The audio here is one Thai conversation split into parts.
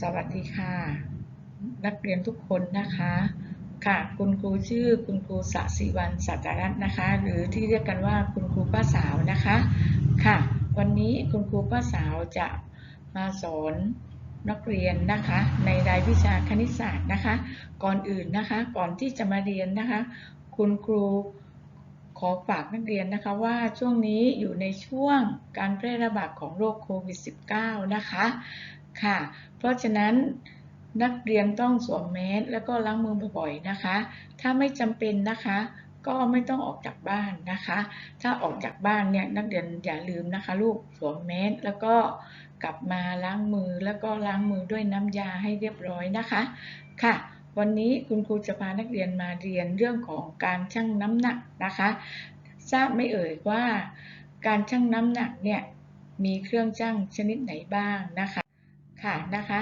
สวัสดีค่ะ นักเรียนทุกคนนะคะ ค่ะ คุณครูชื่อคุณครูสศิวันสัตรัตน์นะคะ หรือที่เรียกกันว่าคุณครูป้าสาวนะคะ ค่ะ วันนี้คุณครูป้าสาวจะมาสอนนักเรียนนะคะ ในรายวิชาคณิตศาสตร์นะคะ ก่อนอื่นนะคะ ก่อนที่จะมาเรียนนะคะ คุณครูขอฝากนักเรียนนะคะว่าช่วงนี้อยู่ในช่วงการแพร่ระบาดของโรคโควิด -19 นะคะ ค่ะ เพราะฉะนั้นนักเรียนต้องสวมแมสแล้วก็ล้างมือบ่อยๆนะคะ ถ้าไม่จำเป็นนะคะ ก็ไม่ต้องออกจากบ้านนะคะ ถ้าออกจากบ้านเนี่ยนักเรียนอย่าลืมนะคะ ลูกสวมแมสแล้วก็กลับมาล้างมือแล้วก็ล้างมือด้วยน้ำยาให้เรียบร้อยนะคะ ค่ะ วันนี้คุณครูจะพานักเรียนมาเรียนเรื่องของการชั่งน้ำหนักนะคะ ทราบไม่เอ่ยว่า การชั่งน้ำหนักเนี่ยมีเครื่องชั่งชนิดไหนบ้างนะคะ ค่ะนะคะ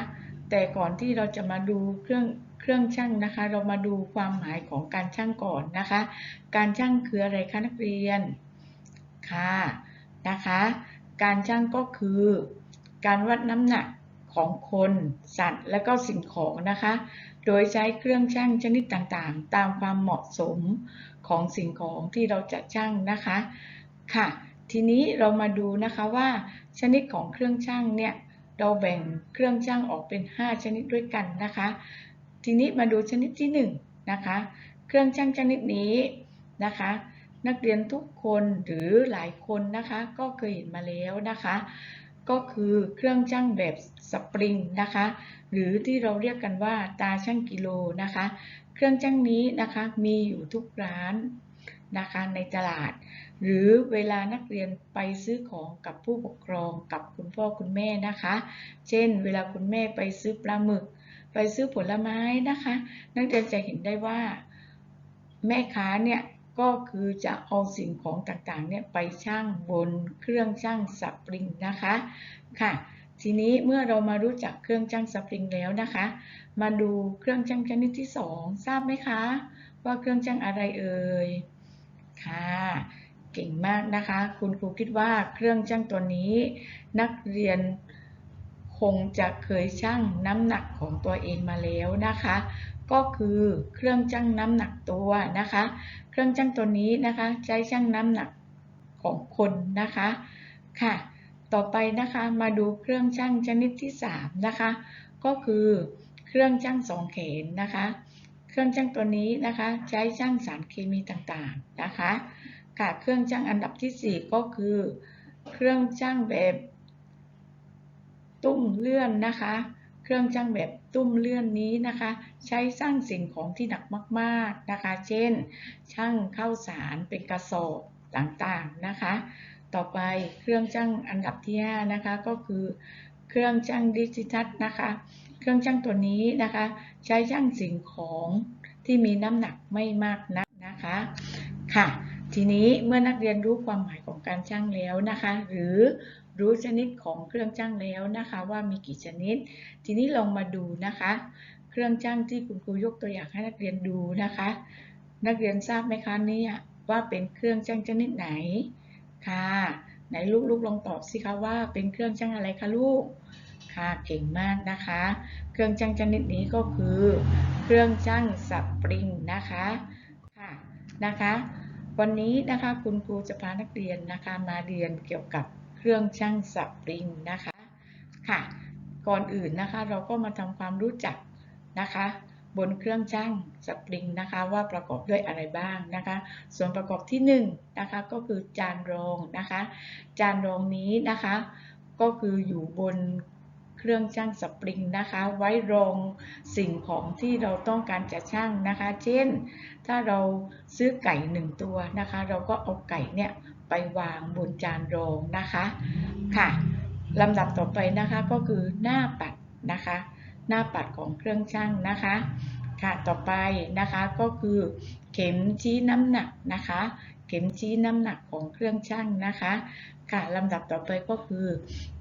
แต่ก่อนที่เราจะมาดูเครื่องเครื่องชั่งนะคะ เรามาดูความหมายของการชั่งก่อนนะคะ การชั่งคืออะไรคะนักเรียนค่ะนะคะ การชั่งก็คือ การวัดน้ำหนักของคนสัตว์และก็สิ่งของนะคะ โดยใช้เครื่องชั่งชนิดต่างๆ ตามความเหมาะสมของสิ่งของที่เราจะชั่งนะคะค่ะ ทีนี้เรามาดูนะคะว่าชนิดของเครื่องชั่งเนี่ย เราแบ่งเครื่องชั่งออกเป็น 5 ชนิดด้วยกันนะคะ ทีนี้มาดูชนิดที่1นนะคะ เครื่องชั่งชนิดนี้นะคะ นักเรียนทุกคนหรือหลายคนนะคะ ก็เคยเห็นมาแล้วนะคะ ก็คือเครื่องชั่งแบบสปริงนะคะ หรือที่เราเรียกกันว่าตาชั่งกิโลนะคะ เครื่องชั่งนี้นะคะมีอยู่ทุกร้านนะคะในตลาด หรือเวลานักเรียนไปซื้อของกับผู้ปกครองกับคุณพ่อคุณแม่นะคะ เช่น เวลาคุณแม่ไปซื้อปลาหมึก ไปซื้อผลไม้นะคะ นักเรียนจะเห็นได้ว่า แม่ค้าเนี่ยก็คือจะเอาสิ่งของต่างๆเนี่ยไปชั่งบนเครื่องชั่งสปริงนะคะค่ะ ทีนี้เมื่อเรามารู้จักเครื่องชั่งสปริงแล้วนะคะ มาดูเครื่องชั่งชนิดที่ 2 ทราบไหมคะ ว่าเครื่องชั่งอะไรเอ่ยค่ะ เก่งมากนะคะ คุณครูคิดว่าเครื่องชั่งตัวนี้ นักเรียนคงจะเคยชั่งน้ำหนักของตัวเองมาแล้วนะคะ ก็คือเครื่องชั่งน้ำหนักตัวนะคะ เครื่องชั่งตัวนี้นะคะใช้ชั่งน้ำหนักของคนนะคะค่ะ ต่อไปนะคะมาดูเครื่องชั่งชนิดที่3นะคะก็คือเครื่องชั่งสองแขนนะคะ เครื่องชั่งตัวนี้นะคะ ใช้ชั่งสารเคมีต่างๆนะคะ ค่ะเครื่องชั่งอันดับที่ 4 ก็คือ เครื่องชั่งแบบตุ้มเลื่อนนะคะ เครื่องชั่งแบบตุ้มเลื่อนนี้นะคะ ใช้สร้างสิ่งของที่หนักมากๆนะคะ เช่น ช่างข้าวสารเป็นกระสอบต่างๆนะคะ ต่อไปเครื่องชั่งอันดับที่5นะคะก็คือ เครื่องชั่งดิจิทัลนะคะ เครื่องชั่งตัวนี้นะคะ ใช้ชั่งสิ่งของที่มีน้ำหนักไม่มากนักนะคะค่ะ ทีนี้เมื่อนักเรียนรู้ความหมายของการชั่งแล้วนะคะ หรือรู้ชนิดของเครื่องชั่งแล้วนะคะ ว่ามีกี่ชนิด ทีนี้ลองมาดูนะคะ เครื่องชั่งที่คุณครูยกตัวอย่างให้นักเรียนดูนะคะ นักเรียนทราบไหมคะเนี่ยว่าเป็นเครื่องชั่งชนิดไหนค่ะไหนลูกๆลองตอบสิคะว่าเป็นเครื่องชั่งอะไรคะลูกค่ะเก่งมากนะคะ เครื่องชั่งชนิดนี้ก็คือ เครื่องชั่งสปริงนะคะค่ะนะคะ วันนี้นะคะคุณครูจะพานักเรียนนะคะมาเรียนเกี่ยวกับเครื่องชั่งสปริงนะคะค่ะ ก่อนอื่นนะคะเราก็มาทำความรู้จักนะคะ บนเครื่องชั่งสปริงนะคะ ว่าประกอบด้วยอะไรบ้างนะคะ ส่วนประกอบที่1นนะคะก็คือจานรองนะคะ จานรองนี้นะคะ ก็คืออยู่บน เครื่องชั่งสปริงนะคะ ไว้รองสิ่งของที่เราต้องการจะชั่งนะคะ เช่น ถ้าเราซื้อไก่หนึ่งตัวนะคะ เราก็เอาไก่เนี่ยไปวางบนจานรองนะคะค่ะลำดับต่อไปนะคะก็คือหน้าปัดนะคะ หน้าปัดของเครื่องชั่งนะคะค่ะต่อไปนะคะก็คือเข็มชี้น้ำหนักนะคะ ข็มชี้น้ำหนักของเครื่องชั่งนะคะ ค่ะลำดับต่อไปก็คือ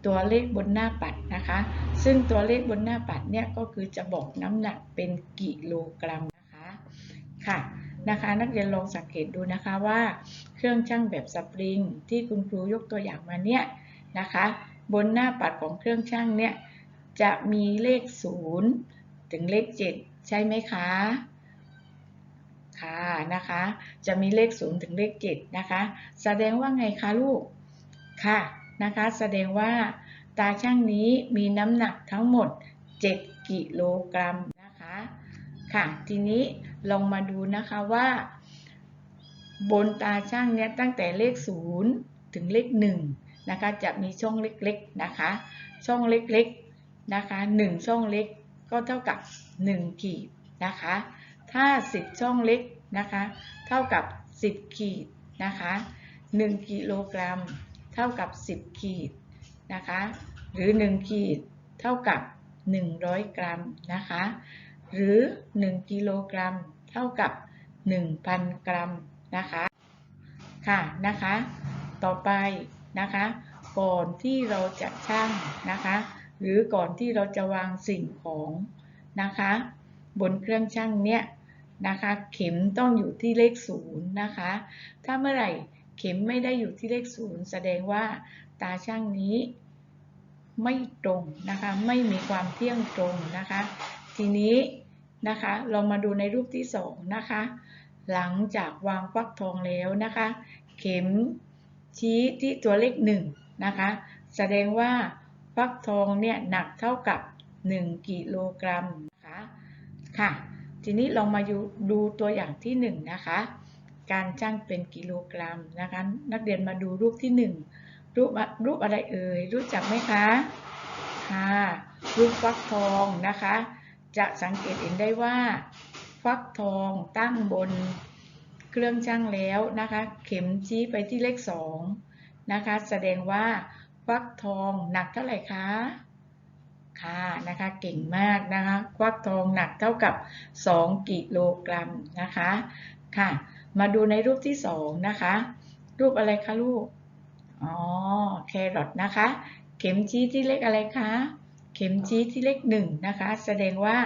ตัวเลขบนหน้าปัดนะคะ ซึ่งตัวเลขบนหน้าปัดเนี่ยก็คือจะบอกน้ำหนักเป็นกิโลกรัมนะคะ ค่ะนะคะนักเรียนลองสังเกตดูนะคะว่าเครื่องชั่งแบบสปริงที่คุณครูยกตัวอย่างมาเนี่ยนะคะ บนหน้าปัดของเครื่องชั่งเนี่ยจะมีเลข 0 ถึงเลข 7 ใช่ไหมคะ ค่ะนะคะ จะมีเลข0ถึงเลข7นะคะ แสดงว่าไงคะลูกค่ะนะคะ แสดงว่าตาช่างนี้มีน้ำหนักทั้งหมด 7 กิโลกรัมนะคะค่ะ ทีนี้ลองมาดูนะคะว่า บนตาช่างเนี้ยตั้งแต่เลข 0 ถึงเลข1นะคะจะมีช่องเล็กๆนะคะ ช่องเล็กๆนะคะ 1 ช่องเล็กก็เท่ากับ1ขีดนะคะ ถ้า 10 ช่องเล็กนะคะ เท่ากับ 10 ขีดนะคะ 1 กิโลกรัม เท่ากับ 10 ขีดนะคะ หรือ 1 ขีดเท่ากับ 100 กรัมนะคะ หรือ 1 กิโลกรัม เท่ากับ 1,000 กรัมนะคะค่ะนะคะ ต่อไปนะคะ ก่อนที่เราจะชั่งนะคะ หรือก่อนที่เราจะวางสิ่งของนะคะ บนเครื่องชั่งเนี้ย นะคะ เข็มต้องอยู่ที่เลขศูนย์นะคะ ถ้าเมื่อไหร่เข็มไม่ได้อยู่ที่เลขศูนย์แสดงว่าตาช่างนี้ไม่ตรงนะคะ ไม่มีความเที่ยงตรงนะคะ ทีนี้นะคะเรามาดูในรูปที่สองนะคะ หลังจากวางฟักทองแล้วนะคะ เข็มชี้ที่ตัวเลขหนึ่งนะคะ แสดงว่าฟักทองเนี่ยหนักเท่ากับ 1 กิโลกรัมนะคะค่ะ ทีนี้ลองมาดูตัวอย่างที่1นะคะ การชั่งเป็นกิโลกรัมนะคะ นักเรียนมาดูรูปที่ 1 รูปรูปอะไรเอ่ย รู้จักไหมคะค่ะ รูปฟักทองนะคะ จะสังเกตเห็นได้ว่า ฟักทองตั้งบนเครื่องชั่งแล้วนะคะ เข็มชี้ไปที่เลข2นะคะ แสดงว่าฟักทองหนักเท่าไหร่คะ ค่ะนะคะเก่งมากนะคะฟักทองหนักเท่ากับ 2 กิโลกรัมนะคะค่ะ มาดูในรูปที่ 2 นะคะ รูปอะไรคะลูกอ๋อแครอทนะคะ เข็มชี้ที่เลขอะไรคะ เข็มชี้ที่เลข1นะคะ แสดงว่า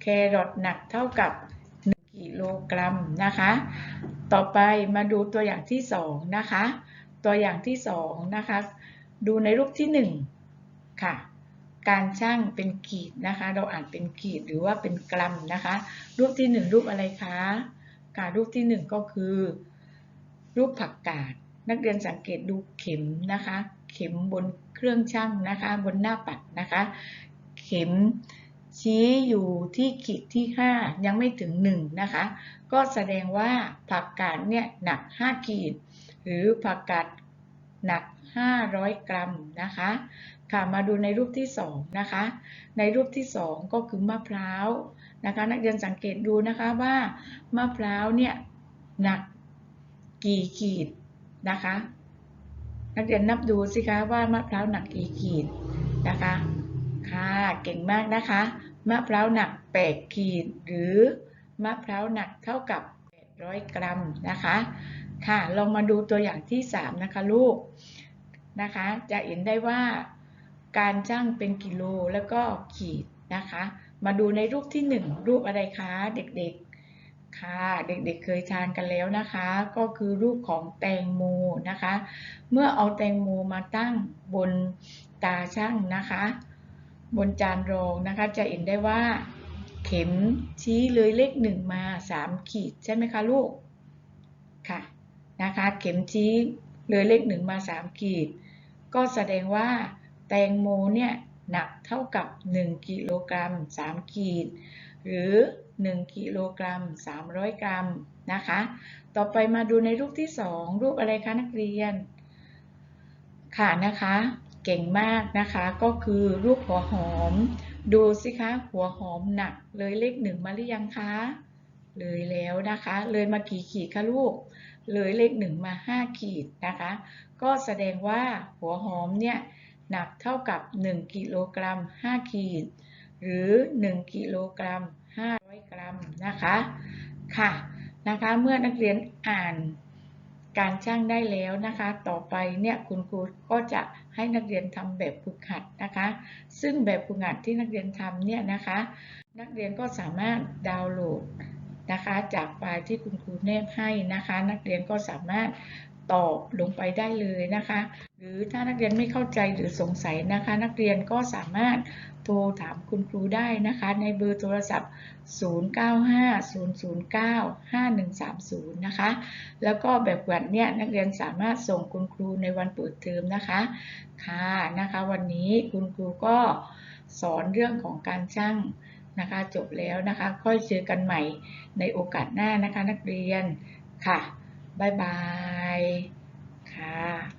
แครอทหนักเท่ากับ 1 กิโลกรัมนะคะ ต่อไปมาดูตัวอย่างที่ 2 นะคะ ตัวอย่างที่ 2 นะคะ ดูในรูปที่ 1 ค่ะ การช่างเป็นขีดนะคะ เราอ่านเป็นขีดหรือว่าเป็นกรัมนะคะ รูปที่ 1 รูปอะไรคะค่ะรูปที่ 1 ก็คือ รูปผักกาดนักเรียนสังเกตดูเข็มนะคะ เข็มบนเครื่องช่างนะคะ บนหน้าปัดนะคะ เข็มชี้อยู่ที่ขีดที่ 5 ยังไม่ถึง 1 นะคะ ก็แสดงว่าผักกาดเนี่ยหนัก 5 ขีด หรือผักกาดหนัก 500 กรัมนะคะ ค่ะมาดูในรูปที่2นะคะ ในรูปที่ 2 ก็คือมะพร้าวนะคะ นักเรียนสังเกตดูนะคะว่ามะพร้าวเนี่ยหนักกี่ขีดนะคะ นักเรียนนับดูสิคะว่ามะพร้าวหนักกี่ขีดนะคะ ค่ะเก่งมากนะคะ มะพร้าวหนัก8ขีด หรือมะพร้าวหนักเท่ากับ 800 กรัมนะคะ ค่ะลองมาดูตัวอย่างที่ 3 นะคะลูกนะคะ จะเห็นได้ว่า การชั่งเป็นกิโลแล้วก็ขีดนะคะ มาดูในรูปที่ 1 รูปอะไรคะเด็กๆค่ะ เด็กๆเเคยทานกันแล้วนะคะ ก็คือรูปของแตงโมนะคะ เมื่อเอาแตงโมมาตั้งบนตาช่างนะคะ บนจานรองนะคะ จะเห็นได้ว่า เข็มชี้เลยเลขหนึ่งมา3ขีดใช่ไหมคะลูกค่ะนะคะ เข็มชี้เลยเลขหนึ่งมา3ขีด ก็แสดงว่า แตงโมเนี่ยหนักเท่ากับ 1 กิโลกรัม 3 ขีด หรือ 1 กิโลกรัม 300 กรัมนะคะ ต่อไปมาดูในรูปที่ 2 รูปอะไรคะนักเรียน ค่ะนะคะ เก่งมากนะคะ ก็คือรูปหัวหอม ดูสิคะ หัวหอมหนักเลยเลขหนึ่งมาหรือยังคะ เลยแล้วนะคะ เลยมากี่ขีดคะลูก เลยเลขหนึ่งมา 5 ขีดนะคะ ก็แสดงว่าหัวหอมเนี่ย หนักเท่ากับ 1 กิโลกรัม 5 ขีด หรือ 1 กิโลกรัม 500 กรัมนะคะ ค่ะ นะคะ เมื่อนักเรียนอ่านการช่างได้แล้วนะคะ ต่อไปเนี่ยคุณครูก็จะให้นักเรียนทำแบบฝึกหัดนะคะ ซึ่งแบบฝึกหัดที่นักเรียนทำเนี่ยนะคะ นักเรียนก็สามารถดาวน์โหลด นะคะจากไฟล์ที่คุณครูแนบให้นะคะ นักเรียนก็สามารถตอบลงไปได้เลยนะคะ หรือถ้านักเรียนไม่เข้าใจหรือสงสัยนะคะ นักเรียนก็สามารถโทรถามคุณครูได้นะคะ ในเบอร์โทรศัพท์ 0950095130 นะคะ แล้วก็แบบแหวนเนี่ยนักเรียนสามารถส่งคุณครูในวันเปิดเทอมนะคะ ค่ะนะคะ วันนี้คุณครูก็สอนเรื่องของการช่าง นะคะจบแล้วนะคะ ค่อยเจอกันใหม่ในโอกาสหน้านะคะนักเรียนค่ะ บ๊ายบายค่ะ